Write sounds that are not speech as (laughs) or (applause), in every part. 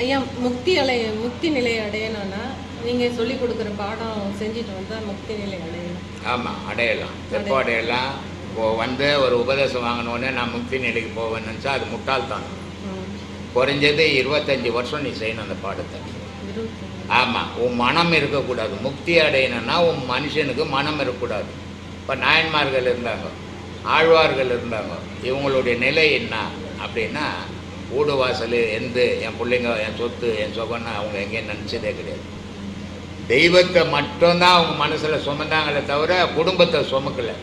ஐயா முக்தி அலை முக்தி நிலை அடையணும்னா நீங்கள் சொல்லி கொடுக்குற பாடம் செஞ்சுட்டு வந்தால் முக்தி நிலை அடையணும். ஆமாம் அடையலாம். எப்போ அடையலாம் இப்போ வந்து ஒரு உபதேசம் வாங்கினோடனே நான் முக்தி நிலைக்கு போவேன்னு நினச்சா அது முட்டாள்தான். குறைஞ்சது இருபத்தஞ்சி வருஷம் நீ செய்யணும் அந்த பாடத்தை. ஆமாம் உன் மனம் இருக்கக்கூடாது. முக்தி அடையணும்னா உன் மனுஷனுக்கு மனம் இருக்கக்கூடாது. இப்போ நாயன்மார்கள் இருந்தாங்க ஆழ்வார்கள் இருந்தாங்க. இவங்களுடைய நிலை என்ன அப்படின்னா வீடு வாசல் எந்த என் பிள்ளைங்க என் சொத்து என் சொகன்னு அவங்க எங்கேயும் நினச்சதே கிடையாது. தெய்வத்தை மட்டும்தான் அவங்க மனசில் சுமந்தாங்களே தவிர குடும்பத்தை சுமக்கலை.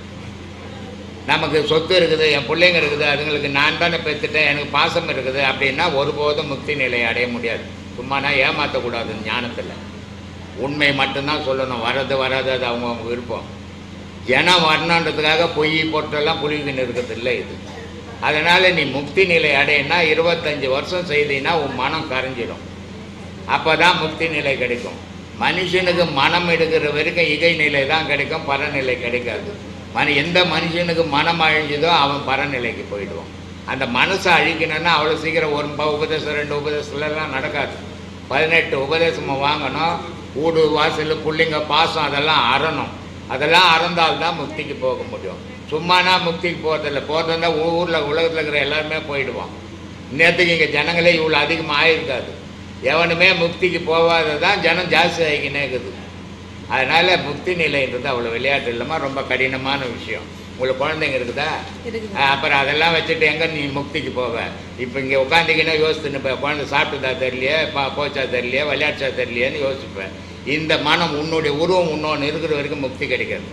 நமக்கு சொத்து இருக்குது என் பிள்ளைங்க இருக்குது அதுங்களுக்கு நான் தானே பெற்றுட்டேன் எனக்கு பாசம் இருக்குது அப்படின்னா ஒருபோதும் முக்தி நிலையை அடைய முடியாது. சும்மானா ஏமாற்றக்கூடாது ஞானத்தில். உண்மை மட்டும்தான் சொல்லணும். வர்றது வராது அது அவங்கவுங்க விருப்பம். ஜனம் வரணுன்றதுக்காக பொய் பொருட்டெல்லாம் புலிவின்னு இருக்கிறது இல்லை இது. அதனால் நீ முக்தி நிலை அடையினா இருபத்தஞ்சி வருஷம் செய்தினா உன் மனம் கரைஞ்சிடும் அப்போ தான் முக்தி நிலை கிடைக்கும். மனுஷனுக்கு மனம் எடுக்கிற வரைக்கும் இகை நிலை தான் கிடைக்கும் பரநிலை கிடைக்காது. மன எந்த மனுஷனுக்கு மனம் அழிஞ்சதோ அவன் பரநிலைக்கு போயிடுவான். அந்த மனசை அழிக்கணும்னா அவ்வளோ சீக்கிரம் ஒரு ப- உபதேசம் ரெண்டு உபதேசத்துலலாம் நடக்காது. பதினெட்டு உபதேசமாக வாங்கணும். வீடு வாசல் பிள்ளைங்க பாசம் அதெல்லாம் அறணும். அதெல்லாம் அறந்தால்தான் முக்திக்கு போக முடியும். சும்மானா முக்திக்கு போகிறதில்ல போகிறதா ஊரில் உலகத்தில் இருக்கிற எல்லாருமே போயிடுவான் நேற்றுக்கு இங்கே ஜனங்களே இவ்வளோ அதிகமாக ஆயிருக்காது. எவனுமே முக்திக்கு போகாததான் ஜனம் ஜாஸ்தி ஆகிக்கினே இருக்குது. அதனால் முக்தி நிலைன்றது அவ்வளோ விளையாட்டு இல்லாமல் ரொம்ப கடினமான விஷயம். உங்களுக்கு குழந்தைங்க இருக்குதா? அப்புறம் அதெல்லாம் வச்சுட்டு எங்கே நீ முக்திக்கு போவ? இப்போ இங்கே உட்காந்திக்கினா யோசித்துன்னு இப்போ குழந்தை சாப்பிட்டுதா தெரியலையே பா போச்சா தெரியலையே விளையாட்சா தெரியலையேன்னு யோசிப்பேன் இந்த மனம் உன்னுடைய உருவம் உன்னொன்று இருக்கிற வரைக்கும் முக்தி கிடைக்காது.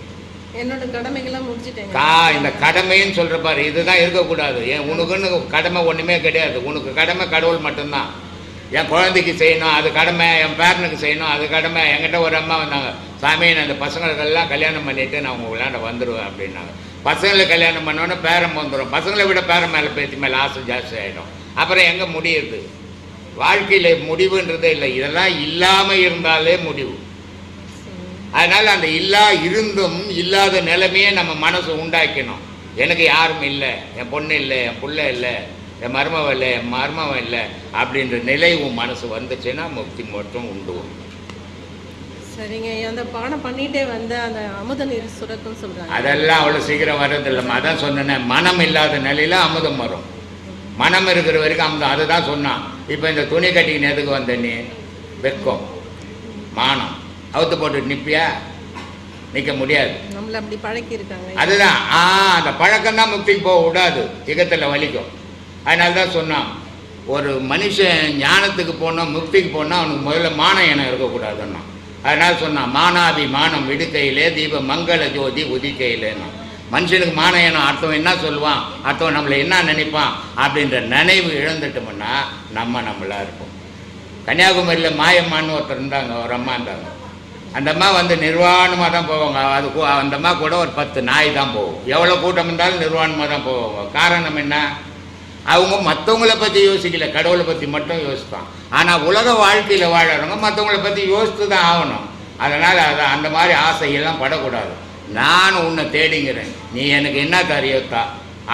என்னோட கடமைகள்லாம் முடிச்சிட்டேன் கா இந்த கடமைன்னு சொல்கிற பாரு இதுதான் இருக்கக்கூடாது. ஏன் உனக்குன்னு கடமை ஒன்றுமே கிடையாது. உனக்கு கடமை கடவுள் மட்டும்தான். என் குழந்தைக்கு செய்யணும் அது கடமை என் பேரனுக்கு செய்யணும் அது கடமை. என்கிட்ட ஒரு அம்மா வந்தாங்க சாமி நான் அந்த பசங்களுக்கெல்லாம் கல்யாணம் பண்ணிவிட்டு நான் உங்கள் விளையாட வந்துடுவேன் அப்படின்னாங்க. பசங்களுக்கு கல்யாணம் பண்ணோன்னே பேரம் வந்துடும் பசங்களை விட பேரம் மேலே பேத்தி மேலே ஆசை ஜாஸ்தி ஆகிடும் அப்புறம் எங்கே முடியுது? வாழ்க்கையில் முடிவுன்றதே இல்லை. இதெல்லாம் இல்லாமல் இருந்தாலே முடிவு. அதனால் அந்த இல்லா இருந்தும் இல்லாத நிலைமையே நம்ம மனசு உண்டாக்கணும் எனக்கு யாரும் இல்லை என் பொண்ணு இல்லை என் புள்ள இல்லை என் மருமவ இல்லை என் மருமவன் இல்லை அப்படின்ற நிலை உன் மனசு வந்துச்சுன்னா முக்தி மட்டும் உண்டு. சரிங்க அந்த பாடம் பண்ணிட்டே வந்து அந்த அமுத நீர் சுரக்கும்னு சொல்கிறாங்க அதெல்லாம் அவ்வளோ சீக்கிரம் வர்றதில்லைம்மா அதான் சொன்னேனே மனம் இல்லாத நிலையில் அமுதம் வரும். மனம் இருக்கிற வரைக்கும் அமுதம் அதை தான் சொன்னான். இப்போ இந்த துணி கட்டிக்கின்னு எதுக்கு வந்த நீ? வெக்கம். மானம். அவுத்து போட்டு நிற்பியா நிற்க முடியாது. நம்மளை அப்படி பழக்கி இருக்காங்க அதுதான். ஆ அந்த பழக்கம் தான் முக்திக்கு போக விடாது இகத்தில் வலிக்கும். அதனால தான் சொன்னான் ஒரு மனுஷன் ஞானத்துக்கு போனால் முக்திக்கு போனால் அவனுக்கு முதல்ல மான எண்ணம் இருக்கக்கூடாதுன்னா அதனால சொன்னான் மானாபி மானம் விடுக்கையிலே தீப மங்கள ஜோதி உதிக்கையிலேன்னா. மனுஷனுக்கு மான எண்ணம் அர்த்தம் என்ன சொல்லுவான்? அர்த்தம் நம்மளை என்ன நினைப்பான்? அப்படின்ற நினைவு இழந்துட்டோம்னா நம்ம நம்மளா இருப்போம். கன்னியாகுமரியில் மாயம்மான்னு ஒருத்தர் இருந்தாங்க ஒரு அம்மா இருந்தாங்க. அந்த அம்மா வந்து நிர்வாணமாக தான் போவாங்க. அது கூ- அந்த அம்மா கூட ஒரு பத்து நாய் தான் போகும். எவ்வளோ கூட்டம் இருந்தாலும் நிர்வாணமாக தான் போவாங்க. காரணம் என்ன? அவங்க மற்றவங்கள பற்றி யோசிக்கல. கடவுளை பற்றி மட்டும் யோசிப்பான். ஆனால் உலக வாழ்க்கையில் வாழறவங்க மற்றவங்கள பற்றி யோசித்து தான் ஆகணும். அதனால் அதை அந்த மாதிரி ஆசையெல்லாம் படக்கூடாது. நான் உன்னை தேடிங்கிறேன். நீ எனக்கு என்ன தரியோத்தா?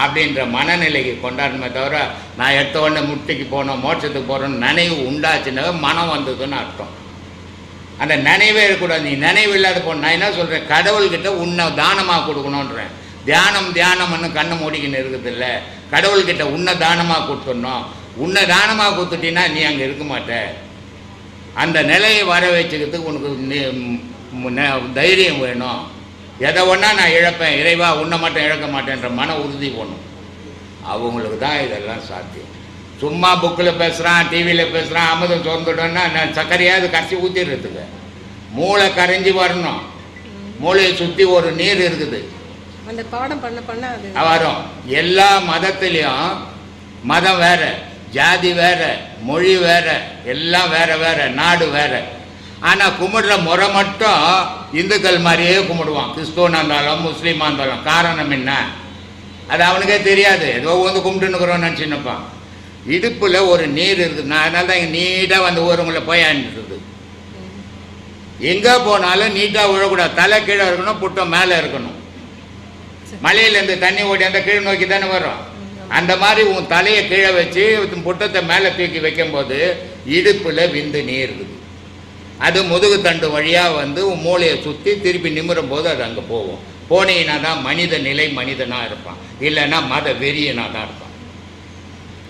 அப்படின்ற மனநிலைக்கு கொண்டாடணுமே தவிர நான் எடுத்த உடனே முட்டிக்கு போனோம் மோட்சத்துக்கு போகிறோன்னு நினைவு உண்டாச்சுன்னா மனம் வந்ததுன்னு அர்த்தம். அந்த நினைவே இருக்கக்கூடாது. நீ நினைவு இல்லாத போ நான் என்ன சொல்கிறேன் கடவுள்கிட்ட உன்னை தானமாக கொடுக்கணுன்றேன் தியானம் தியானம்னு கண்ணை மூடிக்கின்னு இருக்குது கடவுள்கிட்ட உன்னை தானமாக கொடுத்துடணும். உன்னை தானமாக கொடுத்துட்டீன்னா நீ அங்கே இருக்க மாட்ட. அந்த நிலையை வர வச்சுக்கிறதுக்கு உனக்கு தைரியம் வேணும். எதை ஒன்றா நான் இழப்பேன் இறைவா உன்னை மட்டும் இழக்க மாட்டேன்ற மன உறுதி போகணும் அவங்களுக்கு தான் இதெல்லாம் சாத்தியம். சும்மா புக்கில் பேசுகிறான் டிவியில் பேசுகிறான் அமுதம் திறந்துட்டோன்னா நான் சர்க்கரையாவது கரைச்சி ஊற்றிடுறதுக்கு மூளை கரைஞ்சி வரணும். மூளையை சுற்றி ஒரு நீர் இருக்குது. அந்த பாடம் பண்ண பண்ண வரும். எல்லா மதத்துலேயும் மதம் வேற ஜாதி வேற மொழி வேற எல்லாம் வேற வேற நாடு வேற. ஆனால் கும்பிடுற முறை மட்டும் இந்துக்கள் மாதிரியே கும்பிடுவான். கிறிஸ்துவனாக இருந்தாலும் முஸ்லீமாக இருந்தாலும். காரணம் என்ன? அது அவனுக்கே தெரியாது. ஏதோ வந்து கும்பிட்டுன்னுக்குறோன்னு நினச்சின்னப்பான் இடுப்பில் ஒரு நீர் இருக்குது நான் அதனால தான் இங்கே நீட்டாக வந்து ஊருங்களை போய் அணிஞ்சிருது எங்கே போனாலும் நீட்டாக விழக்கூடாது. தலை கீழே இருக்கணும் புட்டம் மேலே இருக்கணும். மலையிலேருந்து தண்ணி ஓடி அந்த கீழ் நோக்கி தானே வரும். அந்த மாதிரி உன் தலையை கீழே வச்சு புட்டத்தை மேலே தூக்கி வைக்கும்போது இடுப்பில் விந்து நீர் இருக்குது. அது முதுகு தண்டு வழியாக வந்து உன் மூளையை சுற்றி திருப்பி நிமிரும் போது அது அங்கே போகும். போனீங்கன்னா தான் மனித நிலை மனிதனாக இருப்பான். இல்லைன்னா மத வெறியனாக தான் இருப்பான்.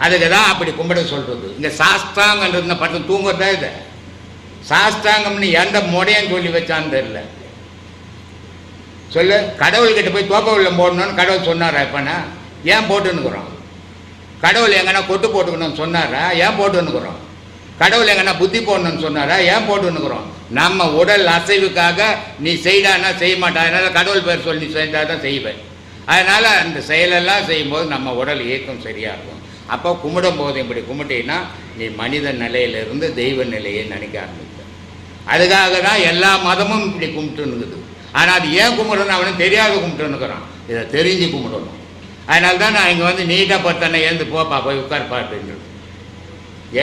அதுக்கு தான் அப்படி கும்பிட சொல்கிறது இந்த சாஸ்தாங்கன்றது பட்டம் தூங்குறதா இது? சாஸ்தாங்கம்னு எந்த முடையும் சொல்லி வச்சான்னு தெரியல. சொல்லு கடவுள்கிட்ட போய் தோப்ப உள்ள போடணும்னு கடவுள் சொன்னாரா எப்பனா ஏன் போட்டுன்னுக்குறோம்? கடவுள் எங்கன்னா கொட்டு போட்டுக்கணும்னு சொன்னாரா? ஏன் போட்டுன்னுக்குறோம்? கடவுள் எங்கன்னா புத்தி போடணும்னு சொன்னாரா? ஏன் போட்டுன்னுக்குறோம்? நம்ம உடல் அசைவுக்காக நீ செய்டானா செய்ய மாட்டா? அதனால கடவுள் பேர் சொல்லி செஞ்சால் தான் செய்வேன். அதனால் அந்த செயலெல்லாம் செய்யும்போது நம்ம உடல் இயக்கம் சரியாக இருக்கும் அப்போ கும்பிடும் போது இப்படி கும்பிட்டீங்கன்னா நீ மனித நிலையிலிருந்து தெய்வ நிலையை நினைக்க ஆரம்பித்த அதுக்காக தான் எல்லா மதமும் இப்படி கும்பிட்டுன்னுக்குது. ஆனால் அது ஏன் கும்பிடணும் அவனுக்கு தெரியாத கும்பிட்டுன்னுக்குறான். இதை தெரிஞ்சு கும்பிடணும். அதனால தான் நான் இங்கே வந்து நீட்டாக பத்தனை ஏந்து போப்பா போய் உட்கார்ப்பா அப்படின்றது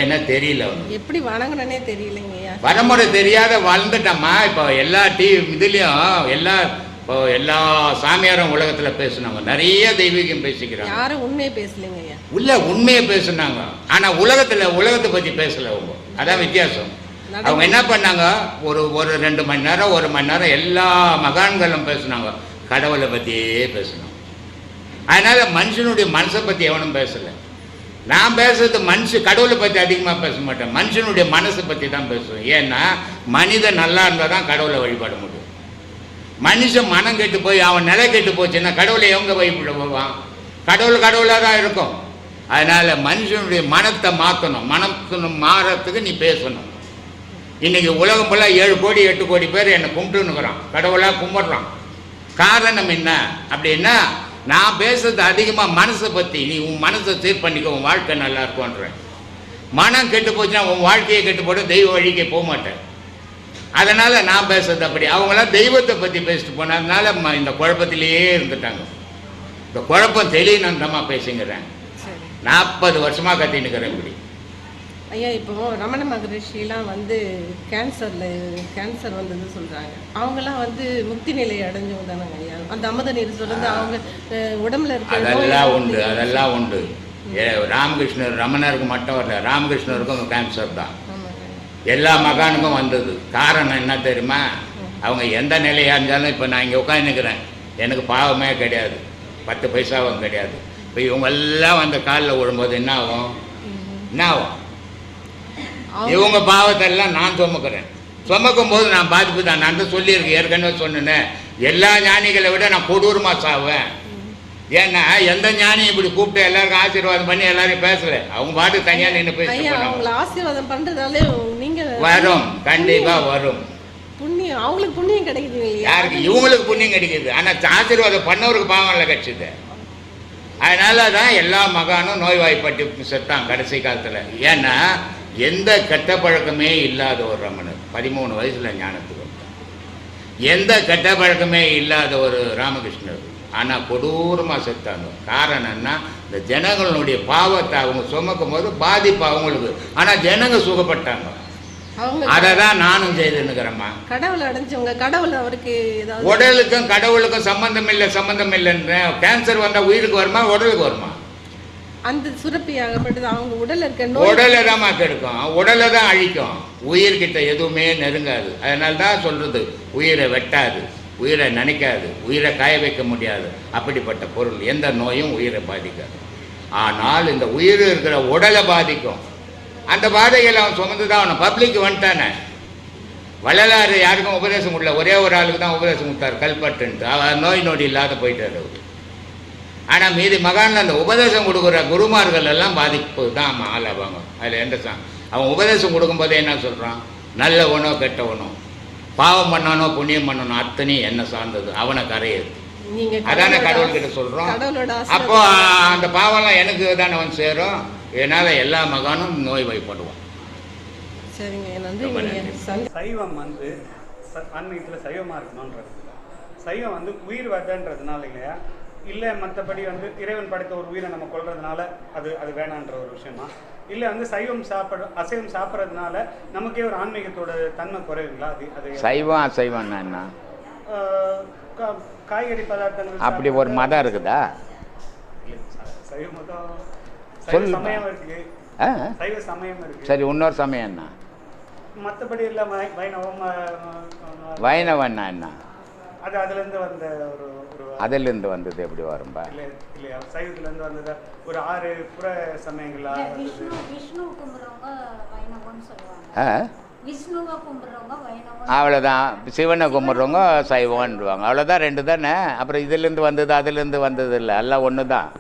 ஏன்னா தெரியல அவனுக்கு. எப்படி வணங்கணுன்னே தெரியலைங்கய்யா வரமுறை தெரியாத வளர்ந்துட்டம்மா. இப்போ எல்லா டி இதுலேயும் எல்லா இப்போ எல்லா சாமியாரும் உலகத்தில் பேசுனாங்க. நிறைய தெய்வீகம் பேசிக்கிறாங்க. யாரும் உண்மையே பேசலைங்கய்யா உள்ள உண்மையை பேசுனாங்க. ஆனால் உலகத்தில் உலகத்தை பற்றி பேசல அவங்க. அதான் வித்தியாசம். அவங்க என்ன பண்ணாங்க? ஒரு ஒரு ரெண்டு மணி நேரம் ஒரு மணி நேரம் எல்லா மகான்களும் பேசுனாங்க. கடவுளை பற்றியே பேசினாங்க. அதனால மனுஷனுடைய மனசை பற்றி எவனும் பேசலை. நான் பேசுறது மனுஷ கடவுளை பற்றி அதிகமாக பேச மாட்டேன். மனுஷனுடைய மனசை பற்றி தான் பேசுவேன். ஏன்னா மனிதன் நல்லா இருந்தால் தான் கடவுளை வழிபட முடியும். மனுஷன் மனம் கெட்டு போய் அவன் நிலை கெட்டு போச்சுன்னா கடவுளை எவங்க பயப்பட போவான்? கடவுள் கடவுளாக தான் இருக்கும். அதனால் மனுஷனுடைய மனத்தை மாற்றணும் மனத்தை மாறத்துக்கு நீ பேசணும். இன்னைக்கு உலகம் ஃபுல்லாக ஏழு கோடி எட்டு கோடி பேர் என்னை கும்பிட்டுன்னுக்குறான். கடவுளாக கும்பிட்றான். காரணம் என்ன அப்படின்னா நான் பேசுறது அதிகமாக மனசை பற்றி நீ உன் மனசை சீர் பண்ணிக்க உன் வாழ்க்கை நல்லா இருக்கும்ன்றேன். மனம் கெட்டு போச்சுன்னா உன் வாழ்க்கையை கெட்டு போட தெய்வ வழிக்கே போக மாட்டேன். அதனால் நான் பேசுறது அப்படி. அவங்களாம் தெய்வத்தை பற்றி பேசிட்டு போனதுனால இந்த குழப்பத்திலேயே இருந்துட்டாங்க. இந்த குழப்பம் தெளியணுன்றமா பேசுங்கிறேன். நாற்பது வருஷமாக கத்தின்னுக்கிறேன் இப்படி. ஐயா இப்போ ரமண மகரிஷிலாம் வந்து கேன்சரில் கேன்சர் வந்தது சொல்கிறாங்க அவங்கெல்லாம் வந்து முக்தி நிலை அடைஞ்சவங்க தானங்க ஐயா? அந்த அமுத நீர் சொல்றது அவங்க உடம்புல இருக்க அதெல்லாம் உண்டு அதெல்லாம் உண்டு. ராமகிருஷ்ணர் ரமணருக்கு மட்டும் வரல. ராமகிருஷ்ணருக்கும் கேன்சர் தான். எல்லா மகானுக்கும் வந்தது. காரணம் என்ன தெரியுமா? அவங்க எந்த நிலையாக இருந்தாலும் இப்போ நான் இங்கே உட்காந்துக்கிறேன் எனக்கு பாவமே கிடையாது. பத்து பைசாவும் கிடையாது. இப்போ இவங்க எல்லாம் வந்து காலில் விழும்போது என்ன ஆகும்? என்ன ஆகும்? இவங்க பாவத்தெல்லாம் நான் சுமக்கிறேன். சுமக்கும் போது நான் பாதிப்பு தான் நான் தான் சொல்லியிருக்கேன் ஏற்கனவே சொன்னேன். எல்லா ஞானிகளை விட நான் கொடூரமாக சாவேன். ஏன்னா எந்த ஞானி இப்படி கூப்பிட்டு எல்லாருக்கும் ஆசீர்வாதம் பண்ணி எல்லாரையும் பேசல. அவங்க பாட்டு தனியாக நின்று அவங்கள ஆசீர்வாதம் பண்றதாலே நீங்க வரும். கண்டிப்பா வரும். புண்ணியம் அவங்களுக்கு புண்ணியம் கிடைக்குது யாருக்கு? இவங்களுக்கு புண்ணியம் கிடைக்குது. ஆனால் ஆசீர்வாதம் பண்ணவருக்கு பாவம் இல்லை கிடைச்சது. அதனால தான் எல்லா மகானும் நோய்வாய்ப்பட்டு செத்தான் கடைசி காலத்தில். ஏன்னா எந்த கெட்ட பழக்கமே இல்லாத ஒரு ரமணர் பதிமூணு வயசில் ஞானத்துக்கு எந்த கெட்ட பழக்கமே இல்லாத ஒரு ராமகிருஷ்ணர். ஆனால் கொடூரமாக செத்தாங்க. காரணம் என்ன? இந்த ஜனங்களுடைய பாவத்தை அவங்க சுமக்கும் போது பாதிப்பு அவங்களுக்கு. ஆனால் ஜனங்க சுகப்பட்டாங்க. அதை தான் நானும் செய்துன்னுக்கிறேம்மா. கடவுள் அடைஞ்சவங்க கடவுள் அவருக்கு உடலுக்கும் கடவுளுக்கும் சம்பந்தம் இல்லை சம்பந்தம் இல்லைன்ற. கேன்சர் வந்தால் உயிருக்கு வருமா உடலுக்கு வருமா? அந்த சுரப்பி ஆகப்பட்டது அவங்க உடல்ல இருக்க உடலை தான் கெடுக்கும். உடலை தான் அழிக்கும். உயிர்கிட்ட எதுவுமே நெருங்காது. அதனால தான் சொல்கிறது உயிரை வெட்டாது. உயிரை நினைக்காது உயிரை காய வைக்க முடியாது. அப்படிப்பட்ட பொருள் எந்த நோயும் உயிரை பாதிக்காது. ஆனால் இந்த உயிர் இருக்கிற உடலை பாதிக்கும். அந்த பாதைகளை அவன் சுமந்து தான் அவனை பப்ளிக் வந்துட்டானே. வள்ளலாறு யாருக்கும் உபதேசம் கொடுக்கல ஒரே ஒரு ஆளுக்கு தான் உபதேசம் கொடுத்தார் கல்பட்டுன்ட்டு. நோய் நொடி இல்லாத போயிட்டார் அவர். ஆனால் மீதி மகான் அந்த உபதேசம் கொடுக்குற குருமார்கள் எல்லாம் பாதிப்பு தான் ஆளாவாங்க. அதில் எந்த சா அவன் உபதேசம் கொடுக்கும்போதே என்ன சொல்கிறான் நல்ல உணவு கெட்ட உணவு பாவம் பண்ணானோ புண்ணியம் பண்ணணும் அத்தனையும் என்ன சார்ந்தது. அவனை கரையுது நீங்க அதானே கடவுள்கிட்ட கடவுளோட அப்போ அந்த பாவம்லாம் எனக்கு தானே வந்து சேரும். இதனால் எல்லா மகானும் நோய் வைப்படுவான் சைவம் வந்து ச- ஆன்மீகத்தில் சைவமாக இருக்கணுன்றது சைவம் வந்து உயிர் வதன்றதுனால இல்லையா? இல்லை மற்றபடி வந்து இறைவன் படைத்த ஒரு உயிரை நம்ம கொல்றதுனால அது அது வேணான்ற ஒரு விஷயமா? இல்லை வந்து சைவம் சாப்பிட அசைவம் சாப்பிட்றதுனால நமக்கே ஒரு ஆன்மீகத்தோட தன்மை குறையுங்களா? அது அது சைவம் அசைவம்னா என்ன காய்கறி பதார்த்தங்கள் அப்படி ஒரு மதம் இருக்குதா? சைவ மதம். சமயம் இருக்கு. சைவ சமயம் இருக்கு. சரி இன்னொரு சமயம் என்ன? மற்றபடி இல்லை வைணவம் வைணவன்னா என்ன? அது அதுலேருந்து வந்த ஒரு அதிலிருந்து வந்தது எப்படி வரும்பா? சைவத்துலேருந்து வந்தது. ஒரு ஆறு புற சமயங்களா அவ்வளோதான் சிவனை கும்பிட்றவங்க சைவம்ன்றுவாங்க. அவ்வளோதான் ரெண்டு தானே? அப்புறம் இதுலேருந்து வந்தது அதுலேருந்து வந்தது இல்லை. எல்லாம் ஒன்று தான்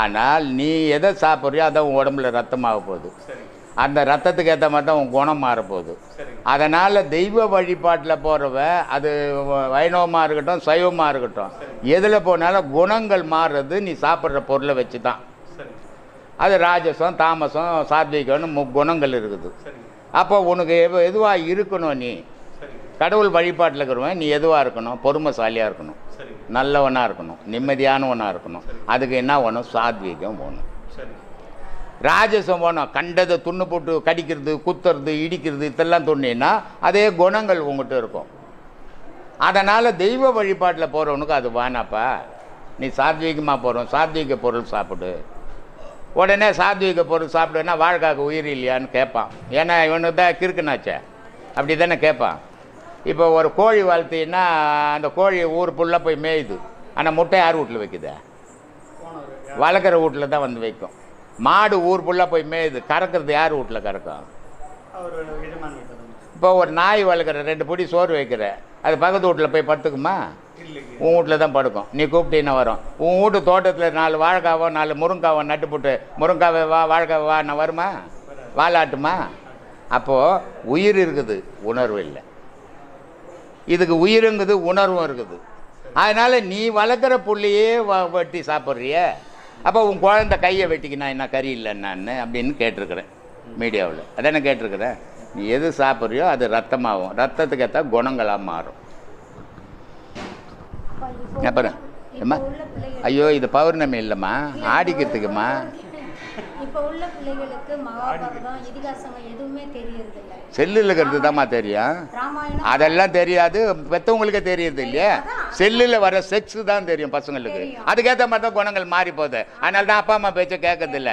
ஆனால் நீ எதை சாப்பிட்றியோ அதான் உன் உடம்புல ரத்தமாக போகுது. அந்த ரத்தத்துக்கு ஏற்ற மாதிரி தான் உன் குணம் மாறப்போகுது. அதனால் தெய்வ வழிபாட்டில் போகிறவ அது வைணவமாக இருக்கட்டும் சைவமாக இருக்கட்டும் எதில் போனாலும் குணங்கள் மாறுறது நீ சாப்பிட்ற பொருளை வச்சு தான் அது ராஜசம் தாமசம் சாத்விகம்னு மு குணங்கள் இருக்குது. அப்போ உனக்கு எவ எதுவாக இருக்கணும் நீ? கடவுள் வழிபாட்டில் இருக்கிறவன் நீ எதுவாக இருக்கணும்? பொறுமைசாலியாக இருக்கணும். நல்லவனாக இருக்கணும். நிம்மதியானவனாக இருக்கணும். அதுக்கு என்ன வேணும்? சாத்வீகம் வேணும். ராஜசமானம் கண்டதை துண்ணு போட்டு கடிக்கிறது குத்துறது இடிக்கிறது இதெல்லாம் துணின்னா அதே குணங்கள் உங்கள்கிட்ட இருக்கும். அதனால் தெய்வ வழிபாட்டில் போகிறவனுக்கு அது வேணாப்பா நீ சாத்வீகமாக போகிறோம் சாத்வீக பொருள் சாப்பிடு. உடனே சாத்வீக பொருள் சாப்பிடுன்னா வாழ்க்காக்கு உயிர் இல்லையான்னு கேட்பான். ஏன்னா இவனுக்கு தான் கிறுக்குனாச்சே. அப்படி தானே கேட்பான். இப்போ ஒரு கோழி வளர்த்தீங்கன்னா அந்த கோழி ஊர் ஃபுல்லாக போய் மேயுது. ஆனால் முட்டை யார் வீட்டில் வைக்குதே? வளர்க்குற வீட்டில் தான் வந்து வைக்கும். மாடு ஊர் ஃபுல்லாக போய் மேயுது. கறக்கிறது யார் வீட்டில் கறக்கும்? இப்போ ஒரு நாய் வளர்க்குற ரெண்டு பொடி சோறு வைக்கிற. அது பக்கத்து வீட்டில் போய் படுத்துக்குமா? உன் வீட்டில் தான் படுக்கும். நீ கூப்பிட்டீங்கன்னா வரும். உன் வீட்டு தோட்டத்தில் நாலு வாழைக்காவோ நாலு முருங்காவோ நட்டு போட்டு முருங்காவை வா வாழைக்காவை வா நான் வருமா? வாலாட்டுமா அப்போது உயிர் இருக்குது உணர்வு இல்லை. இதுக்கு உயிருங்குது உணர்வும் இருக்குது. அதனால் நீ வளர்க்குற புள்ளையே வெட்டி சாப்பிட்றிய. அப்போ உன் குழந்தை கையை வெட்டிக்கினா என்ன கறி இல்லை நான் அப்படின்னு கேட்டிருக்கிறேன் மீடியாவில். அதானே கேட்டிருக்கிறேன்? நீ எது சாப்பிட்றியோ அது ரத்தமாகும். ரத்தத்துக்கு ஏற்ற குணங்களாக மாறும். அப்புறம் ஏம்மா? ஐயோ இது பௌர்ணமி இல்லைம்மா. ஆடிக்கிறதுக்குமா? இப்போ உள்ள பிள்ளைகளுக்கு மகாபாரதம் இதிகாசங்கள் எதுவுமே தெரியறதில்ல. செல்லில் இருக்கிறது தான்மா தெரியும் அதெல்லாம் தெரியாது. பெற்றவங்களுக்கே தெரியுது இல்லையா. செல்லில் வர செக்ஸ் தான் தெரியும் பசங்களுக்கு. அதுக்கேற்ற மாதிரி தான் குணங்கள் மாறி போகுது. அதனால தான் அப்பா அம்மா பேச்ச கேட்கறதில்ல.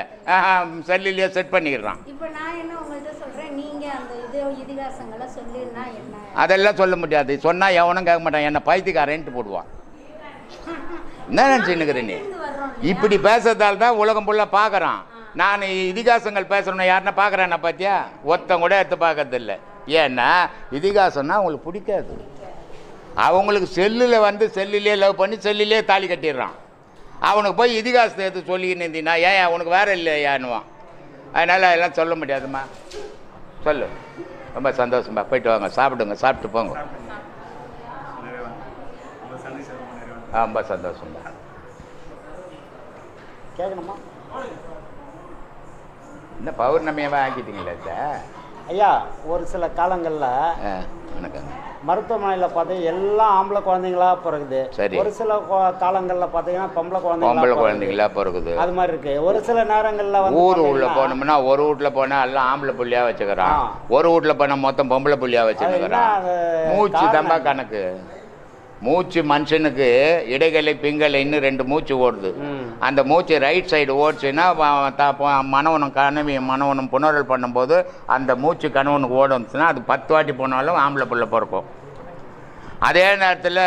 செல்லிலேயே செட் பண்ணிடுறான். இப்போ நான் என்ன உங்கள்கிட்ட சொல்றேன்? நீங்க அந்த இது இதிகாசங்களை சொல்லினா என்ன? அதெல்லாம் சொல்ல முடியாது. சொன்னால் எவனும் கேட்க மாட்டான். என்ன பைத்தியக்காரன்ட்டு போடுவான். (laughs) என்ன நினச்சின்னுக்கிற நீ இப்படி பேசுறதால தான் உலகம் ஃபுல்லாக பார்க்குறான். நான் இதிகாசங்கள் பேசுகிறேன்னா யாருன்னா பார்க்குறேன்னா பார்த்தியா ஒருத்தன் கூட எடுத்து பார்க்கறதில்ல. ஏன்னா இதிகாசம்னா அவங்களுக்கு பிடிக்காது. அவங்களுக்கு செல்லில் வந்து செல்லிலே லவ் பண்ணி செல்லிலே தாலி கட்டிடுறான். அவனுக்கு போய் இதிகாசத்தை எடுத்து சொல்லிக்கின்னு இருந்தீங்கன்னா ஏன் அவனுக்கு வேறு இல்லையான்னுவான். அதனால் அதெல்லாம் சொல்ல முடியாதும்மா. சொல்லு. ரொம்ப சந்தோஷமா போயிட்டு வாங்க. சாப்பிடுங்க. சாப்பிட்டு போங்க. ரொம்ப ரொம்ப சந்தோஷம்மா கேட்கணுமா? என்ன பௌர்ணமியாவே ஆக்கிட்டீங்களா சார் ஐயா ஒரு சில காலங்களில் வணக்கம். மருத்துவமனையில் பார்த்தீங்கன்னா எல்லாம் ஆம்பளை குழந்தைங்களா பிறகுது. சரி. ஒரு சில காலங்களில் பார்த்தீங்கன்னா பொம்பளை பொம்பளை குழந்தைங்களா பிறகுது. அது மாதிரி இருக்கு. ஒரு சில நேரங்களில் வந்து ஊர் உள்ள போனோம்னா ஒரு வீட்ல போனா எல்லாம் ஆம்பளை புள்ளியா வச்சுக்கிறான். ஒரு வீட்ல போனா மொத்தம் பொம்பளை புள்ளியா அது வச்சுக்கிறான் மூச்சு தம்பா? கணக்கு. மூச்சு மனுஷனுக்கு இடைகளை பிங்கலை இன்னும் ரெண்டு மூச்சு ஓடுது. அந்த மூச்சு ரைட் சைடு ஓடுச்சுன்னா மனவனம் கனவி மனவனம் புணரல் பண்ணும்போது அந்த மூச்சு கணவனுக்கு ஓடுச்சுன்னா அது பத்து வாட்டி போனாலும் ஆம்பளை புள்ள பிறக்கும். அதே நேரத்தில்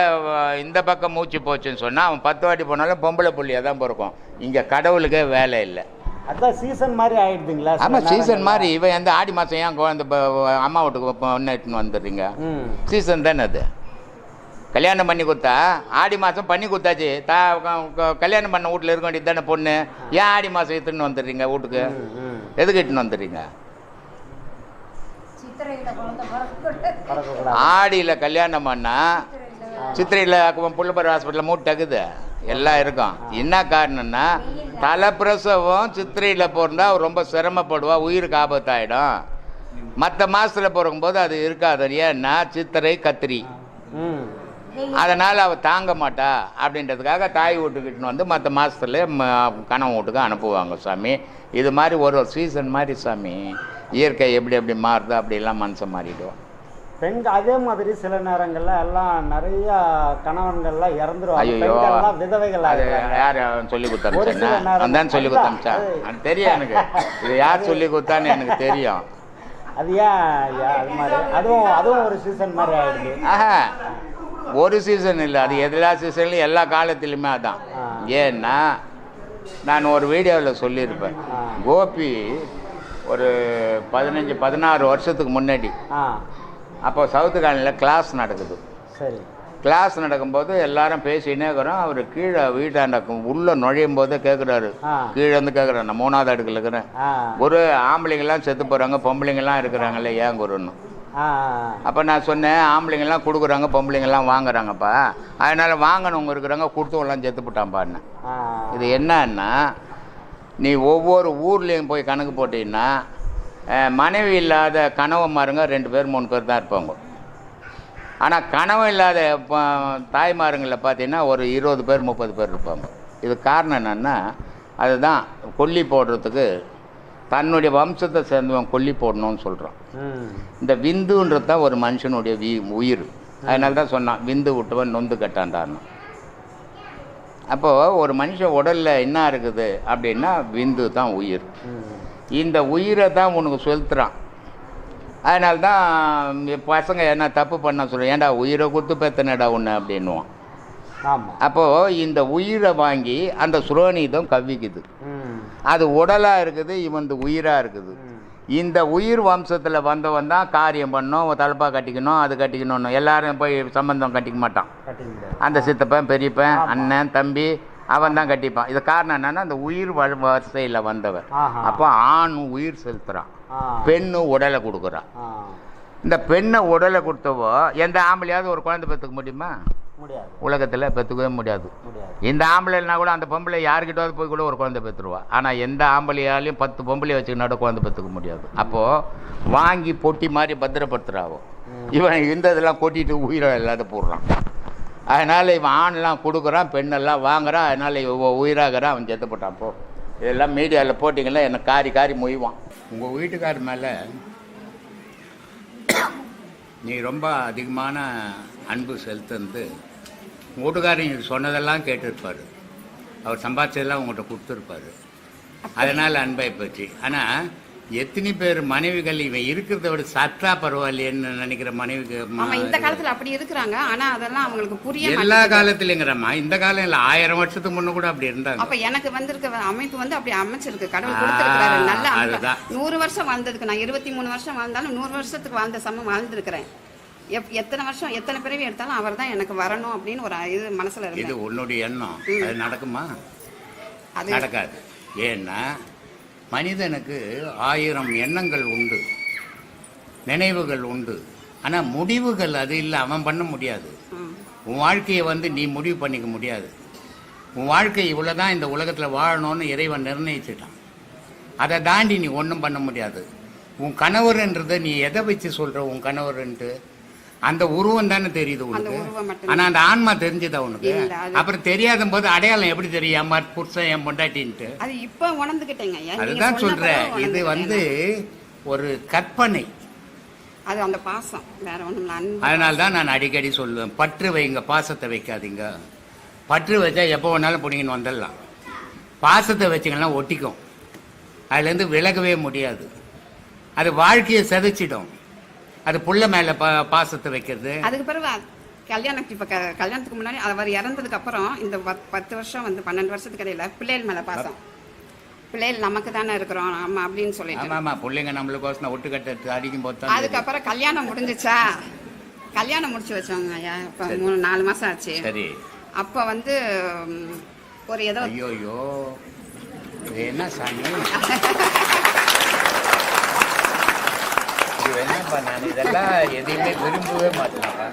இந்த பக்கம் மூச்சு போச்சுன்னு சொன்னால் அவன் பத்து வாட்டி போனாலும் பொம்பளை புள்ளியாக தான் பிறக்கும். இங்கே கடவுளுக்கே வேலை இல்லை. அதான் சீசன் மாதிரி ஆயிடுதுங்களா? ஆமாம் சீசன்? மாதிரி. இவன் எந்த ஆடி மாதம் ஏன் குழந்தை அம்மா வீட்டுக்கு பொண்ணு எடுத்துன்னு வந்துடுறீங்க? சீசன் தானே அது? கல்யாணம் பண்ணி கொடுத்தா? ஆடி மாதம் பண்ணி கொடுத்தாச்சு. தா கல்யாணம் பண்ண வீட்டில் இருக்க வேண்டியது தானே பொண்ணு? ஏன் ஆடி மாதம் இட்டுன்னு வந்துடுறீங்க வீட்டுக்கு. எதுக்கு இட்டுன்னு வந்துடுறீங்க? ஆடியில் கல்யாணம் பண்ணால் சித்திரையில். புள்ளப்பர் ஹாஸ்பிட்டலில் மூட்டு டக்குது எல்லாம் இருக்கும். என்ன காரணம்னா தலைப்பிரசவம் சித்திரையில் பிறந்தா ரொம்ப சிரமப்படுவா உயிருக்கு ஆபத்தாயிடும். மற்ற மாதத்தில் பிறக்கும்போது அது இருக்காது. ஏன்னா சித்திரை கத்திரி. ம். அதனால் அவள் தாங்க மாட்டா அப்படின்றதுக்காக தாய் வீட்டுக்கிட்டு வந்து மற்ற மாதத்துல கணவன் வீட்டுக்கு அனுப்புவாங்க சாமி. இது மாதிரி ஒரு ஒரு சீசன் மாதிரி சாமி. இயற்கை எப்படி எப்படி மாறுதோ அப்படிலாம் மனுஷன் மாறிடுவோம் பெண்கள் அதே மாதிரி சில நேரங்கள்ல எல்லாம் நிறைய கணவன்கள்லாம் இறந்துருவாங்க. விதவைகள் அது. யார் சொல்லி அந்த தான் சொல்லி. கொடுத்தாச்சா தெரியும் எனக்கு. இது யார் சொல்லி கொடுத்தான்னு எனக்கு தெரியும். அது ஏன் அது மாதிரி? அதுவும் அதுவும் ஒரு சீசன் மாதிரி ஆயிடுது. ஆஹா. ஒரு சீசன் இல்லை அது எல்லா சீசன்லையும் எல்லா காலத்துலையுமே அதான். ஏன்னா நான் ஒரு வீடியோவில் சொல்லியிருப்பேன். கோபி ஒரு பதினஞ்சு பதினாறு வருஷத்துக்கு முன்னாடி. அப்போ சவுத்து காலனியில் கிளாஸ் நடக்குது. சரி. கிளாஸ் நடக்கும்போது எல்லாரும் பேசினே இருக்கிறோம். அவர் கீழே வீட்டாண்ட உள்ளே நுழையும் போதே கேட்குறாரு. கீழே வந்து கேட்குறேன் நான் மூணாவது அடுக்கில் இருக்கிறேன். ஒரு ஆம்பளைங்கெல்லாம் செத்து போகிறாங்க பொம்பளைங்கெல்லாம் இருக்கிறாங்களே ஏன் குருன்னு. அப்போ நான் சொன்னேன் ஆம்பளைங்கெல்லாம் கொடுக்குறாங்க பொம்பளைங்கெல்லாம் வாங்குறாங்கப்பா. அதனால் வாங்கினவங்க இருக்கிறாங்க கொடுத்தவங்களாம் செத்து போட்டான்ப்பான்னு இது என்னன்னா நீ ஒவ்வொரு ஊர்லேயும் போய் கணக்கு போட்டீங்கன்னா மனைவி இல்லாத கணவன்மாருங்க ரெண்டு பேர் மூணு பேர் தான் இருப்பாங்க. ஆனால் கணவன் இல்லாத தாய்மாருங்களில் பார்த்தீங்கன்னா ஒரு இருபது பேர் முப்பது பேர் இருப்பாங்க. இது காரணம் என்னென்னா அதுதான் கொல்லி போடுறதுக்கு தன்னுடைய வம்சத்தை சேர்ந்தவன் கொல்லி போடணும்னு சொல்கிறான் இந்த விந்துன்றது தான் ஒரு மனுஷனுடைய வி உயிர். அதனால தான் சொன்னான் விந்து விட்டவன் நொந்து கட்டான்டான்னு. அப்போது ஒரு மனுஷன் உடலில் என்ன இருக்குது அப்படின்னா விந்து தான் உயிர். இந்த உயிரை தான் உனக்கு செலுத்துறான். அதனால தான் பசங்க என்ன தப்பு பண்ண சொல்ல ஏன்டா உயிரை கொடுத்து பெத்தனடா உன்னை? அப்படின்னுவான். அப்போது இந்த உயிரை வாங்கி அந்த சுரோனிதம் கவ்விக்குது. ம். அது உடலாக இருக்குது இவன் உயிராக இருக்குது. இந்த உயிர் வம்சத்தில் வந்தவன் தான் காரியம் பண்ணணும் தலப்பா கட்டிக்கணும் அது கட்டிக்கணும்னு. எல்லாரும் போய் சம்பந்தம் கட்டிக்க மாட்டான். அந்த சித்தப்பன் பெரியப்பன். அண்ணன் தம்பி அவன் தான் கட்டிப்பான். இது காரணம் என்னன்னா அந்த உயிர் வரிசையில் வந்தவன். அப்போ ஆண் உயிர் செலுத்துறான். ஆ. பெண்ணு உடலை கொடுக்குறான் இந்த பெண்ணை உடலை கொடுத்தவோ எந்த ஆம்பளையாவது ஒரு குழந்தை பெற்றுக்க முடியுமா? உலகத்தில் பெற்றுக்கவே முடியாது. முடியாது. இந்த ஆம்பளைனா கூட அந்த பொம்பளை யாருக்கிட்டாவது போய் கூட ஒரு குழந்தை பெற்றுருவா ஆனால் எந்த ஆம்பளையாலையும் பத்து பொம்பளை வச்சுக்கினாட குழந்தை பெற்றுக்க முடியாது. அப்போது வாங்கி பொட்டி மாதிரி பத்திரப்படுத்துகிறாவோ இவன் இருந்ததெல்லாம் கொட்டிட்டு உயிரை இல்லாத போடுறான். அதனால் இவன் ஆண்லாம் கொடுக்குறான் பெண்ணெல்லாம் வாங்குறான். அதனால் இவன் உயிராகிறான் அவன் செத்து போட்டான். போ. இதெல்லாம் மீடியாவில் போட்டிங்கன்னா என்னை காரி காரி மொய்வான். உங்கள் வீட்டுக்கார் மேலே நீ ரொம்ப அதிகமான அன்பு செலுத்துந்து வீட்டுக்காரர் சொன்னதெல்லாம் கேட்டிருப்பார். அவர் சம்பாதிச்சதெல்லாம் உங்கள்கிட்ட கொடுத்துருப்பாரு. அதனால் அன்பாய் போச்சு. ஆனால் எத்தனை பேர் மனைவிகள் இவன் இருக்கிறத விட சத்தா பரவாயில்லையேன்னு நினைக்கிற மனைவிக்கு இந்த காலத்துல அப்படி இருக்கிறாங்க. ஆனா அதெல்லாம் அவங்களுக்கு புரிய எல்லா. காலத்துலங்கிறம்மா இந்த காலம் இல்லை ஆயிரம் வருஷத்துக்கு முன்ன கூட அப்படி இருந்தாங்க. அப்ப எனக்கு வந்திருக்க அமைப்பு வந்து அப்படி அமைச்சிருக்கு. கடவுள் கொடுத்திருக்கிறாரு. நல்ல. நூறு வருஷம் வாழ்ந்ததுக்கு நான் இருபத்தி மூணு வருஷம் வாழ்ந்தாலும் நூறு வருஷத்துக்கு வாழ்ந்த சமம் வாழ்ந்திருக்கிறேன். எப்- எத்தனை வருஷம் எத்தனை பிறவி எடுத்தாலும் அவர் தான் எனக்கு வரணும் அப்படின்னு ஒரு இது மனசுல இது உன்னுடைய எண்ணம். அது நடக்குமா? அது நடக்காது. ஏன்னா மனிதனுக்கு ஆயிரம் எண்ணங்கள் உண்டு. நினைவுகள் உண்டு. ஆனால் முடிவுகள் அது இல்லை. அவன் பண்ண முடியாது. ம். உன் வாழ்க்கையை வந்து நீ முடிவு பண்ணிக்க முடியாது. உன் வாழ்க்கை இவ்வளோதான் இந்த உலகத்தில் வாழணும்னு இறைவன் நிர்ணயிச்சிட்டான். அதை தாண்டி நீ ஒன்றும் பண்ண முடியாது. உன் கணவர்ன்றதை நீ எதை வச்சு சொல்கிற உன் கணவர்ன்ட்டு அந்த உருவம் தானே தெரியுது உனக்கு? ஆனா அந்த ஆன்மா தெரிஞ்சதா உனக்கு? அப்புறம் தெரியாத போது அடையாளம் எப்படி தெரியும்? மாதிரி புருஷன் என் பொண்டாட்டின்ட்டு. அது இப்ப உணர்ந்துகிட்டேங்க. அதுதான் சொல்றேன். இது வந்து ஒரு கற்பனை. அது அந்த பாசம். வேற அன்பு அதனால தான் நான் அடிக்கடி சொல்லுவேன். பற்று வைங்க பாசத்தை வைக்காதீங்க. பற்று வச்சா எப்போ வேணாலும் பிடிங்கன்னு வந்துடலாம். பாசத்தை வச்சிங்கன்னா ஒட்டிக்கும். அதுலேருந்து விலகவே முடியாது. அது வாழ்க்கையை சிதைச்சிடும். அது புள்ள மேலே பாசத்தை வைக்கிறது. அதுக்கு பிறகு கல்யாணம் இப்ப கல்யாணத்துக்கு முன்னாடி அவர் இறந்ததுக்கு அப்புறம் இந்த பத்- பத்து வருஷம் வந்து பன்னெண்டு வருஷத்துக்கு இடையில பிள்ளைகள் மேல பாசம். பிள்ளைகள் நமக்கு தானே இருக்கிறோம் ஆமா அப்படின்னு சொல்லிட்டு. ஆமாம் ஆமாம் பிள்ளைங்க நம்மளுக்கோசம் ஒட்டு கட்ட அடிக்கும் போது. அதுக்கப்புறம் கல்யாணம் முடிஞ்சுச்சா? கல்யாணம் முடிச்சு வச்சோங்க ஐயா இப்போ மூணு நாலு மாசம் ஆச்சு. சரி. அப்போ வந்து ஒரு ஏதோ ஐயோ என்ன சாமி? (laughs) இது என்னப்பா நான் இதெல்லாம் எதையுமே விரும்பவே மாட்டேன்ப்பா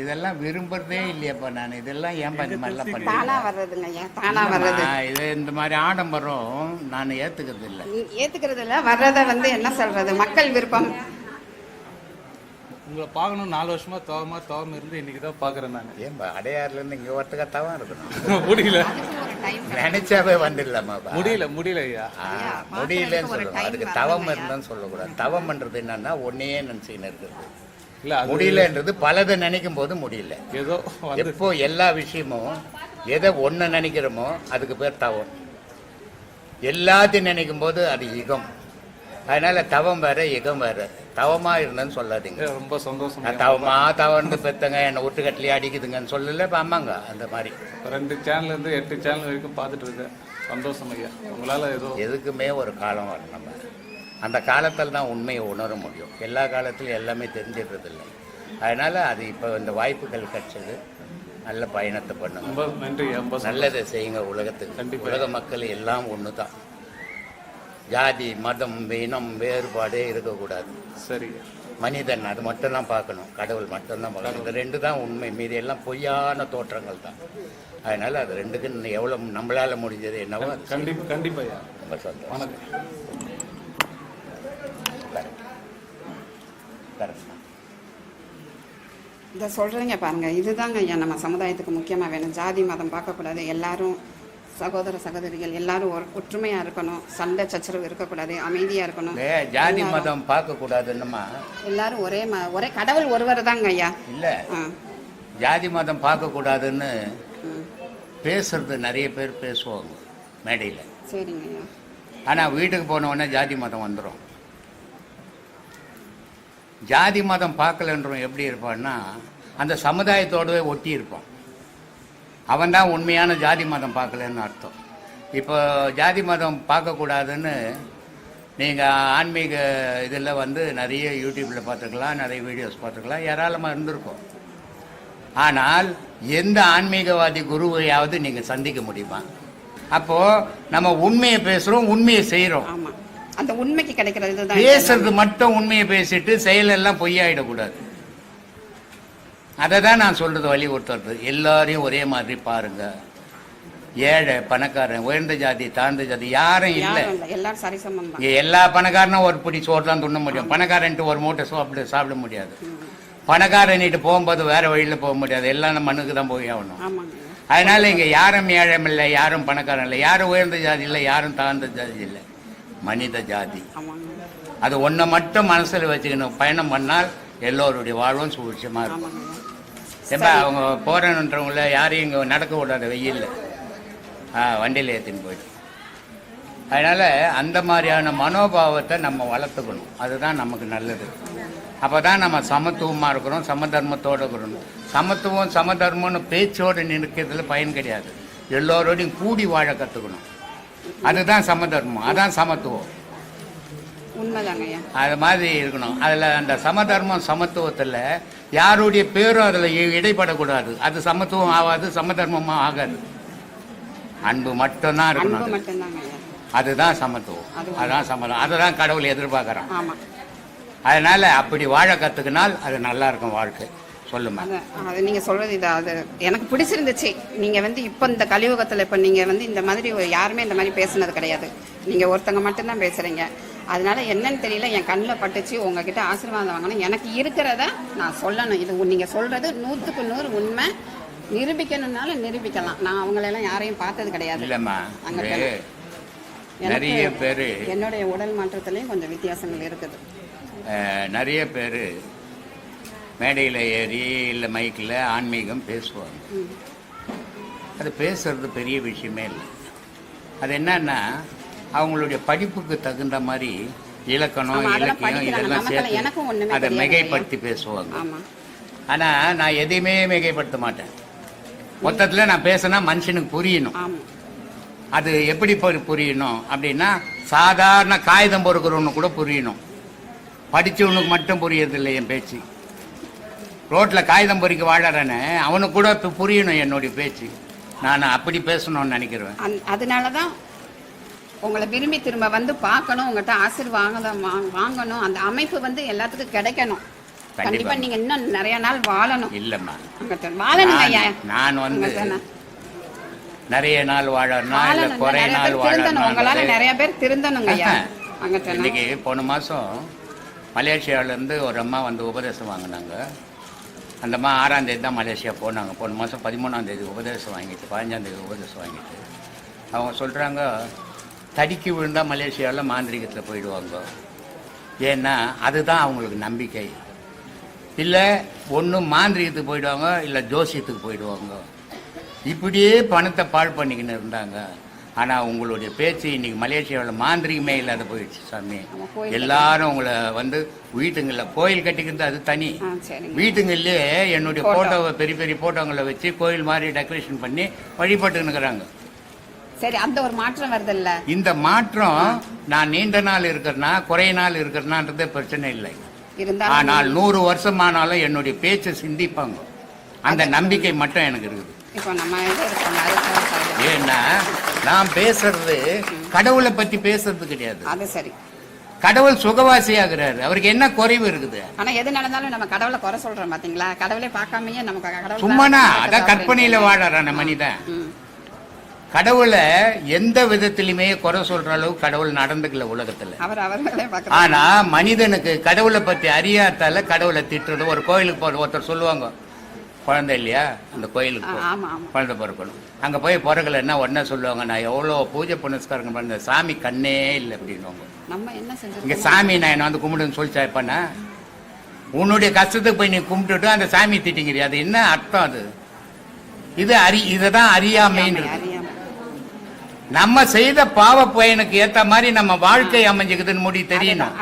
இதெல்லாம் விரும்புறதே இல்லையாப்பா நான். இதெல்லாம் ஏன்பா இந்த மாதிரிலாம் பண்ணுறேன் இது இந்த மாதிரி ஆடம்பரம் நான் ஏத்துக்கிறது இல்லை. நீ ஏத்துக்கிறது இல்ல வர்றத வந்து என்ன சொல்றது? மக்கள் விருப்பம். உங்களை பார்க்கணும் நாலு வருஷமா தவமா தவம் இருந்து இன்னைக்கு தான் பார்க்குறேன் நான். ஏன் அடையாறுலேருந்து இங்கே ஒருத்தக்கத்தான் இருக்கணும். (laughs) முடியல. நினைச்சாவே வந்துடலாமாப்பா முடியல முடியல ஐயா. முடியலன்னு சொல்லணும் அதுக்கு தவம். இருந்தான்னு சொல்லக்கூடாது. தவம் பண்றது என்னன்னா ஒன்னையே நினைச்சுக்கின்னு அது முடியலன்றது பலதை நினைக்கும் போது முடியல. ஏதோ எப்போ எல்லா விஷயமும் எதை ஒன்று நினைக்கிறோமோ அதுக்கு பேர் தவம். எல்லாத்தையும் நினைக்கும் போது அது யுகம். அதனால தவம் வேற யுகம் வேற. தவமா இருந்தேன்னு சொல்லாதீங்க. ரொம்ப சந்தோஷம். நான். தவமா தவந்து பெத்தங்க என்னை ஒட்டுக்கட்டிலே அடிக்குதுங்கன்னு சொல்லல இப்ப ஆமாங்க அந்த மாதிரி. ரெண்டு சேனல் இருந்து எட்டு சேனல் வரைக்கும் பார்த்துட்டு இருக்கேன். சந்தோஷம் ஐயா. உங்களால ஏதோ எதுக்குமே ஒரு காலம் வரும் நம்ம. அந்த காலத்தில் தான் உண்மையை உணர முடியும். எல்லா காலத்திலும் எல்லாமே தெரிஞ்சிடுறது இல்லை அதனால அது இப்போ இந்த வாய்ப்புகள் கிடைச்சது. நல்ல பயணத்தை பண்ணுங்க. ரொம்ப நன்றி. நல்லதை செய்யுங்க உலகத்துக்கு. உலக மக்கள் எல்லாம் ஒன்று தான் ஜாதி மதம் இனம் வேறுபாடே இருக்கக்கூடாது. சரி. மனிதன் அது மட்டும் தான் பார்க்கணும். கடவுள் மட்டும்தான் பார்க்கணும். இந்த ரெண்டு தான் உண்மை. மீதி எல்லாம் பொய்யான தோற்றங்கள் தான். அதனால அது ரெண்டுக்கு எவ்வளோ நம்மளால முடிஞ்சது என்னவோ அது செய்யணும். கண்டிப்பா கண்டிப்பா ஐயா. ரொம்ப சந்தோஷம். இதை சொல்கிறீங்க பாருங்க. இதுதாங்க ஐயா நம்ம சமுதாயத்துக்கு முக்கியமாக வேணும். ஜாதி மதம் பார்க்கக்கூடாது. எல்லாரும் சகோதர சகோதரிகள் எல்லாரும் ஒரு ஒற்றுமையாக இருக்கணும். சண்டை சச்சரவு இருக்கக்கூடாது. அமைதியாக இருக்கணும். ஜாதி மதம் பார்க்கக்கூடாதுன்னுமா எல்லாரும் ஒரே ம ஒரே கடவுள் ஒருவர் தாங்க ஐயா. இல்லை. ஜாதி மதம் பார்க்கக்கூடாதுன்னு பேசுறது நிறைய பேர் பேசுவாங்க மேடையில். சரிங்க ஐயா. ஆனால் வீட்டுக்கு போன உடனே ஜாதி மதம் வந்துடும் ஜாதி மதம் பார்க்கலன்றவன் எப்படி இருப்பான்னா அந்த சமுதாயத்தோடவே ஒட்டி இருப்பான். அவன் தான் உண்மையான ஜாதி மதம் பார்க்கலன்னு அர்த்தம். இப்போ ஜாதி மதம் பார்க்கக்கூடாதுன்னு நீங்கள் ஆன்மீக இதில் வந்து நிறைய யூடியூப்பில் பார்த்துக்கலாம் நிறைய வீடியோஸ் பார்த்துக்கலாம் ஏராளமாக இருந்திருக்கும். ஆனால் எந்த ஆன்மீகவாதி குருவையாவது நீங்கள் சந்திக்க முடியுமா? அப்போது நம்ம உண்மையை பேசுகிறோம் உண்மையை செய்கிறோம் அந்த உண்மைக்கு கிடைக்கிறது பேசுறது மட்டும் உண்மையை பேசிட்டு செயலெல்லாம் பொய்யாயிடக்கூடாது. அதை தான் நான் சொல்றது வலியுறுத்துறது எல்லாரையும் ஒரே மாதிரி பாருங்க. ஏழை பணக்காரன் உயர்ந்த ஜாதி தாழ்ந்த ஜாதி யாரும் இல்லை. எல்லாரும் இங்க எல்லா பணக்காரனும் ஒரு பிடி சோறு தான் துண்ண முடியும். பணக்காரன்ட்டு ஒரு மூட்டை சாப்பிட சாப்பிட முடியாது. பணக்காரன்ட்டு போகும்போது வேற வழியில் போக முடியாது. எல்லாம் நம்ம மண்ணுக்கு தான் போய் ஆகணும். அதனால இங்க யாரும் ஏழம் இல்லை யாரும் பணக்காரன் இல்லை யாரும் உயர்ந்த ஜாதி இல்லை யாரும் தாழ்ந்த ஜாதி இல்லை. மனித ஜாதி. அது ஒன்றை மட்டும் மனசில் வச்சுக்கணும். பயணம் பண்ணால் எல்லோருடைய வாழ்வும் சுபிட்சமாக இருக்கும். ஏப்பா அவங்க போகிறேன்றவங்கள யாரையும் இங்கே நடக்க விடாத வெயில்ல. ஆ வண்டியில் ஏற்றின்னு போயிட்டு அதனால் அந்த மாதிரியான மனோபாவத்தை நம்ம வளர்த்துக்கணும். அதுதான் நமக்கு நல்லது. அப்போ தான் நம்ம சமத்துவமாக இருக்கிறோம் சமதர்மத்தோடு இருக்கிறோம். சமத்துவம் சமதர்மம்னு பேச்சோடு நிற்கிறதுல பயன் கிடையாது. எல்லோரோடையும் கூடி வாழ கற்றுக்கணும் அதுதான் சமதர்மம் அதான் சமத்துவம். உண்மைதாங்க ஐயா அது மாதிரி இருக்கணும். அதில் அந்த சமதர்மம் சமத்துவத்தில் யாருடைய பேரும் அதில் இடைப்படக்கூடாது. அது சமத்துவம் ஆகாது சமதர்மமாக ஆகாது. அன்பு மட்டும்தான் இருக்கணும் அதுதான் சமத்துவம். அது அதான் சமதம் அதுதான் கடவுள் எதிர்பார்க்குறான். அதனால அப்படி வாழ கற்றுக்கினால் அது நல்லா இருக்கும் வாழ்க்கை. சொல்லுமா? அது நீங்கள் சொல்கிறது இது அது எனக்கு பிடிச்சிருந்துச்சு. நீங்கள் வந்து இப்போ இந்த கலியுகத்தில் இப்போ நீங்கள் வந்து இந்த மாதிரி யாருமே இந்த மாதிரி பேசுனது கிடையாது. நீங்கள் ஒருத்தங்க மட்டும்தான் பேசுகிறீங்க அதனால என்னன்னு தெரியல என் கண்ணில் பட்டுச்சு உங்ககிட்ட ஆசீர்வாதம் வாங்கணும். எனக்கு இருக்கிறத நான் சொல்லணும். இது நீங்கள் சொல்கிறது நூற்றுக்கு நூறு உண்மை. நிரூபிக்கணும்னாலும் நிரூபிக்கலாம். நான் அவங்களெல்லாம் யாரையும் பார்த்தது கிடையாது. இல்லைம்மா. அங்க நிறைய பேர் என்னுடைய உடல் மாற்றத்துலேயும் கொஞ்சம் வித்தியாசங்கள் இருக்குது. நிறைய பேர் மேடையில் ஏறி இல்லை மைக்கில் ஆன்மீகம் பேசுவாங்க. அது பேசுறது பெரிய விஷயமே இல்லை. அது என்னன்னா அவங்களுடைய படிப்புக்கு தகுந்த மாதிரி இலக்கணம் இலக்கியம். இதெல்லாம் சேர்த்து அதை மிகைப்படுத்தி பேசுவாங்க. ஆனால் நான் எதையுமே மிகைப்படுத்த மாட்டேன். மொத்தத்தில் நான் பேசினா மனுஷனுக்கு புரியணும். அது எப்படி புரியணும் அப்படின்னா சாதாரண காகிதம் பொறுக்கிறவனு கூட புரியணும். படிச்சவனுக்கு மட்டும் புரியறதில்லை என் பேச்சு. ரோட்டில் காகிதம் பொறிக்க வாழறேன்னு அவனுக்கு கூட இப்போ புரியணும் என்னுடைய பேச்சு. நான் அப்படி பேசணும்னு நினைக்கிறேன் அதனால தான் உங்களை விரும்பி திரும்ப வந்து பார்க்கணும் உங்கள்கிட்ட ஆசீர்வாதம் வாங்க வாங்கணும். அந்த அமைப்பு வந்து எல்லாத்துக்கும் கிடைக்கணும். கண்டிப்பா. நீங்க இன்னும் நிறைய நாள் வாழணும். இல்லைம்மா. வாழணுங்க ஐயா. நான் வந்து நிறைய நாள் இல்லை வாழணும் குறை நிறைய நாள் திருந்தணும். உங்களால நிறைய பேர் திருந்தணுங்க ஐயா. (laughs) இன்னைக்கு போன மாதம் மலேசியாவிலேருந்து ஒரு அம்மா வந்து உபதேசம் வாங்கினாங்க. அந்த அம்மா ஆறாம் தேதி தான் மலேசியா போனாங்க. போன மாதம் பதிமூணாம் தேதி உபதேசம் வாங்கிட்டு பதினஞ்சாம் தேதி உபதேசம் வாங்கிட்டு. அவங்க சொல்கிறாங்க தடிக்கு விழுந்தால் மலேசியாவில் மாந்திரிகத்தில் போயிடுவாங்க. ஏன்னா அதுதான் அவங்களுக்கு நம்பிக்கை. இல்லை ஒன்று மாந்திரிகத்துக்கு போயிடுவாங்க இல்லை ஜோசியத்துக்கு போயிடுவாங்க. இப்படியே பணத்தை பாழ் பண்ணிக்கின்னு இருந்தாங்க. ஆனால் உங்களுடைய பேச்சு இன்னைக்கு மலேசியாவில் மாந்திரிகமே இல்லாத போயிடுச்சு சாமி. எல்லாரும் உங்களை வந்து வீட்டுங்களில் கோயில் கட்டிக்கிறது அது தனி. வீட்டுங்கள்லயே என்னுடைய Photo. போட்டோவை பெரிய பெரிய போட்டோங்களை வச்சு கோயில் மாதிரி டெக்கரேஷன் பண்ணி வழிபட்டுன்னுக்குறாங்க சரி அந்த ஒரு மாற்றம் வருதுல்ல. இந்த மாற்றம் நான் நீண்ட நாள் இருக்கிறனா குறைய நாள் இருக்கிறனான்றது பிரச்சனை இல்லை. ஆனால் நூறு வருஷமானாலும் என்னுடைய பேச்சை சிந்திப்பாங்க. அந்த நம்பிக்கை மட்டும் எனக்கு இருக்குது. ஏன்னா நான் பேசுறது கடவுளை பத்தி பேசுறது கிடையாது. அது சரி. கடவுள் சுகவாசியாகிறாரு. அவருக்கு என்ன குறைவு இருக்குது? ஆனா எது நடந்தாலும் நம்ம கடவுளை குறை சொல்றோம் பாத்தீங்களா? கடவுளே பார்க்காமயே நமக்கு சும்மானா அதான் கற்பனையில வாழறான மனிதன். கடவுளை எந்த விதத்திலுமே குறை சொல்ற அளவுக்கு கடவுள் நடந்துக்கல உலகத்துல. ஆனா மனிதனுக்கு கடவுளை பத்தி அறியாதால கடவுளை திட்டுறது ஒரு கோயிலுக்கு போற ஒருத்தர் சொல்லுவாங்க குழந்தை இல்லையா? அந்த கோயிலுக்கு. குழந்தை பிறக்கணும். அங்க போய் பிறகுல என்ன உடனே சொல்லுவாங்க நான் எவ்வளோ பூஜை புனஸ்காரங்க பண்ண சாமி கண்ணே இல்லை அப்படின்னுவாங்க. நம்ம என்ன இங்க சாமி நான் என்ன வந்து கும்பிடுன்னு சொல்லிச்சா இப்பண்ணா உன்னுடைய கஷ்டத்துக்கு போய் நீ கும்பிட்டுட்டு அந்த சாமி திட்டிங்கிறியா அது என்ன அர்த்தம் அது? இது அறி இதுதான் அறியாமைன்றது. அறியாம நம்ம செய்த பாவ பயனுக்கு ஏத்த மாதிரி நம்ம வாழ்க்கை அமைஞ்சுக்குதுன்னு முடி தெரியணும்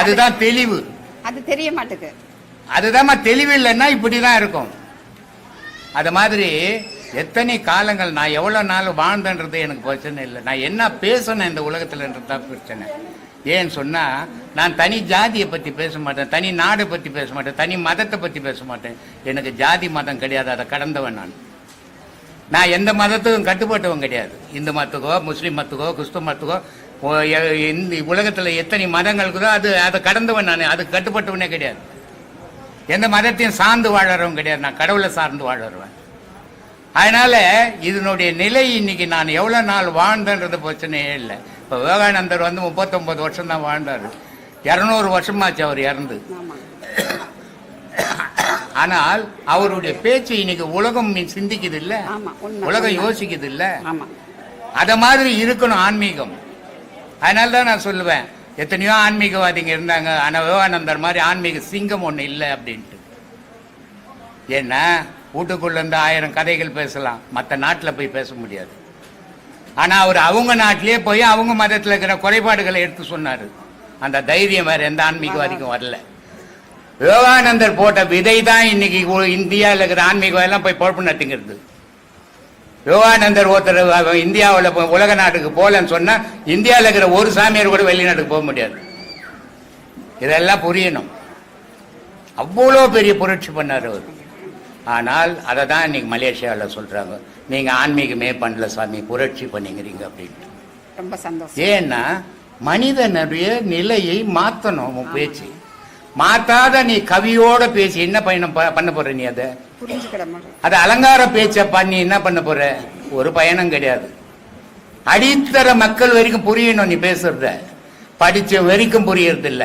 அதுதான் தெளிவு. அது தெரிய மாட்டுக்கு. அதுதாம்மா தெளிவு இல்லைன்னா இப்படிதான் இருக்கும். அது மாதிரி எத்தனை காலங்கள் நான் எவ்வளோ நாள் வாழ்ந்தன்றது எனக்கு பிரச்சனை இல்லை. நான் என்ன பேசணும் இந்த உலகத்துலன்றது தான் பிரச்சனை. ஏன்னு சொன்னா நான் தனி ஜாதியை பத்தி பேச மாட்டேன் தனி நாடை பத்தி பேச மாட்டேன் தனி மதத்தை பத்தி பேச மாட்டேன். எனக்கு ஜாதி மதம் கிடையாது அதை கடந்தவன் நான். நான் எந்த மதத்துக்கும் கட்டுப்பட்டவன் கிடையாது. இந்து மதத்துக்கோ முஸ்லீம் மதத்துக்கோ கிறிஸ்துவ மதத்துக்கோ இந்த உலகத்தில் எத்தனை மதங்களுக்குதோ அது அதை கடந்தவன் நான். அதுக்கு கட்டுப்பட்டவனே கிடையாது. எந்த மதத்தையும் சார்ந்து வாழறவன் கிடையாது. நான் கடவுளை சார்ந்து வாழறவன். அதனால இதனுடைய நிலை இன்னைக்கு நான் எவ்வளவு நாள் வாழ்ந்தன்றது பிரச்சனையே இல்லை. இப்போ விவேகானந்தர் வந்து முப்பத்தொன்பது வருஷம் தான் வாழ்ந்தாரு. இரநூறு வருஷமாச்சு அவர் இறந்து. ஆனால் அவருடைய பேச்சு இன்னைக்கு உலகம் சிந்திக்குது இல்ல உலகம். யோசிக்குது இல்ல அத மாதிரி இருக்கணும் ஆன்மீகம். அதனால தான் நான் சொல்லுவேன் எத்தனையோ ஆன்மீகவாதிங்க இருந்தாங்க ஆனா விவேகானந்தர் மாதிரி ஆன்மீக சிங்கம் ஒண்ணு இல்லை அப்படின்ட்டு. ஏன்னா வீட்டுக்குள்ள இருந்து ஆயிரம் கதைகள் பேசலாம் மற்ற நாட்டுல போய் பேச முடியாது. ஆனா அவர் அவங்க நாட்டிலேயே போய் அவங்க மதத்துல இருக்கிற குறைபாடுகளை எடுத்து சொன்னாரு. அந்த தைரியம் வேற எந்த ஆன்மீகவாதிக்கும் வரல. விவேகானந்தர் போட்ட விதை தான் இன்னைக்கு இந்தியாவில் இருக்கிற ஆன்மீகம் எல்லாம் போய் பொழப்பு நடத்திங்கிறது. விவேகானந்தர் ஒருத்தர் இந்தியாவுல உலக நாட்டுக்கு போகலன்னு சொன்னா இந்தியாவில் இருக்கிற ஒரு சாமியார் கூட வெளிநாட்டுக்கு போக முடியாது. இதெல்லாம் புரியணும். அவ்வளோ பெரிய புரட்சி பண்ணார் அவர். ஆனால் அதை தான் இன்னைக்கு மலேசியாவில் சொல்றாங்க. நீங்க ஆன்மீகமே பண்ணல சாமி புரட்சி பண்ணிக்கிறீங்க அப்படின்ட்டு. ரொம்ப சந்தோஷம். ஏன்னா மனிதனுடைய நிலையை உன் பேச்சு. மாத்தாத நீ கவியோட பேசி என்ன பயணம் பண்ண போற நீ அதை அது அலங்கார பேச்ச பண்ணி என்ன பண்ண போற ஒரு பயனும் கிடையாது அடித்தர மக்கள் வரைக்கும் புரியணும் நீ பேசுறத படிச்ச வரைக்கும் புரியறது இல்ல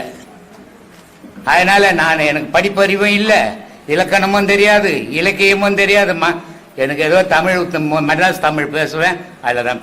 அதனால நான் எனக்கு படிப்பறிவும் இல்ல இலக்கணமும் தெரியாது இலக்கியமும் தெரியாது எனக்கு ஏதோ தமிழ் மெட்ராஸ் தமிழ் பேசுவேன் அதில் தான்